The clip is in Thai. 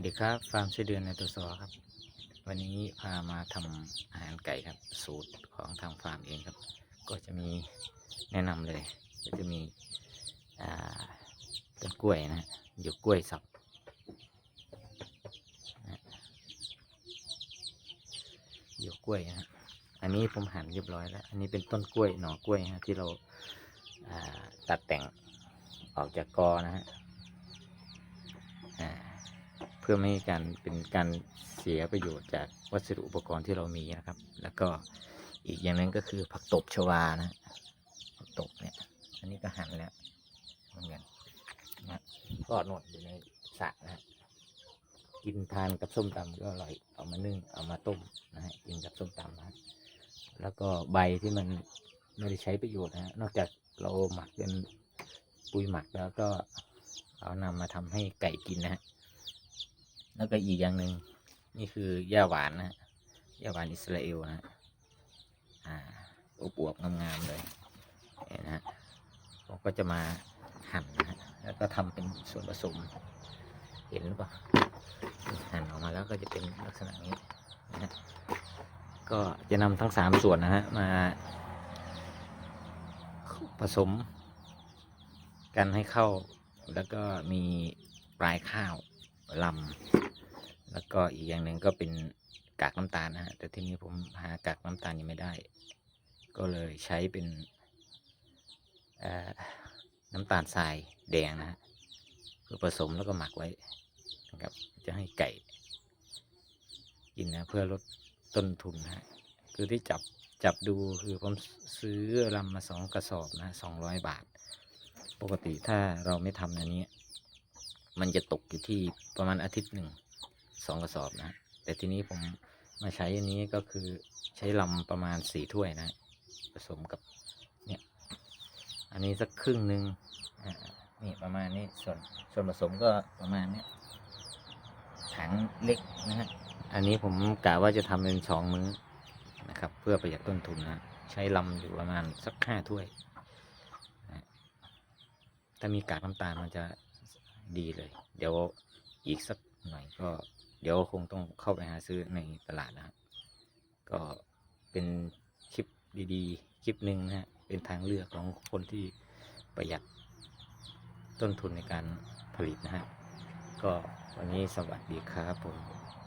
วัสดีครับฟาร์มไส้เดือนในตัวซอครับ วันนี้พามาทำอาหารไก่ครับ สูตรของทางฟาร์มเองครับ ก็จะมีแนะนำเลย ก็จะมีต้นกล้วยนะฮะหยวกกล้วยสับนะฮะหยวกกล้วยนะฮะอันนี้ผมหั่นเรียบร้อยแล้ว อันนี้เป็นต้นกล้วยหน่อกล้วยฮะที่เราตัดแต่งออกจากกอนะฮะ พื่อไม่ให้การเป็นการเสียประโยชน์จากวัสดุอุปกรณ์ที่เรามีนะครับ แล้วก็อีกอย่างนึงก็คือผักตบชวานะผักตบเนี่ย อันนี้ก็หั่นแล้วเหมือนกันนะก็หนวดอยู่ในสระนะกินทานกับส้มตำก็อร่อยเอามานึ่งเอามาต้มนะฮะกินกับส้มตำนะแล้วก็ใบที่มันไม่ได้ใช้ประโยชน์นะฮะนอกจากเราหมักเป็นปุ๋ยหมักแล้วก็เอานำมาทำให้ไก่กินนะฮะ แล้วก็อีกอย่างหนึ่งนี่คือหญ้าหวานนะฮะหญ้าหวานอิสราเอลนะฮะอ่าอวบๆงามๆเลยเห็นนะฮะผมก็จะมาหั่นนะฮะแล้วก็ทำเป็นส่วนผสม เห็นหรือเปล่าหั่นออกมาแล้วก็จะเป็นลักษณะนี้นะฮะก็จะนำทั้งสามส่วนนะฮะมาผสมกันให้เข้า แล้วก็มีปลายข้าว ลำแล้วก็อีกอย่างหนึ่งก็เป็นกากน้ำตาลนะฮะแต่ที่นี้ผมหากากน้ำตาลยังไม่ได้ ก็เลยใช้เป็นน้ำตาลทรายแดงนะฮะเพื่อผสมแล้วก็หมักไว้นะครับ จะให้ไก่กินนะเพื่อลดต้นทุนนะฮะคือที่จับจับดูคือผมซื้อลำมาสองกระสอบนะสองร้อยบาท ปกติถ้าเราไม่ทำอันนี้ มันจะตกอยู่ที่ประมาณอาทิตย์หนึ่งสองกระสอบนะ แต่ทีนี้ผมมาใช้อันนี้ก็คือใช้ลำประมาณสี่ถ้วยนะ ผสมกับเนี่ยอันนี้สักครึ่งหนึ่งนี่ประมาณนี้ส่วนส่วนผสมก็ประมาณเนี้ยถังเล็กนะฮะอันนี้ผมกะว่าจะทำเป็นสองมื้อนะครับ เพื่อประหยัดต้นทุนนะใช้ลำอยู่ประมาณสักห้าถ้วยนะถ้ามีกากน้ำตาลมันจะ ดีเลย เดี๋ยวอีกสักหน่อยก็ เดี๋ยวคงต้องเข้าไปหาซื้อในตลาดนะครับก็เป็นคลิปดีๆ คลิปหนึ่งนะฮะเป็นทางเลือกของคนที่ประหยัดต้นทุนในการผลิตนะฮะก็วันนี้สวัสดีครับผม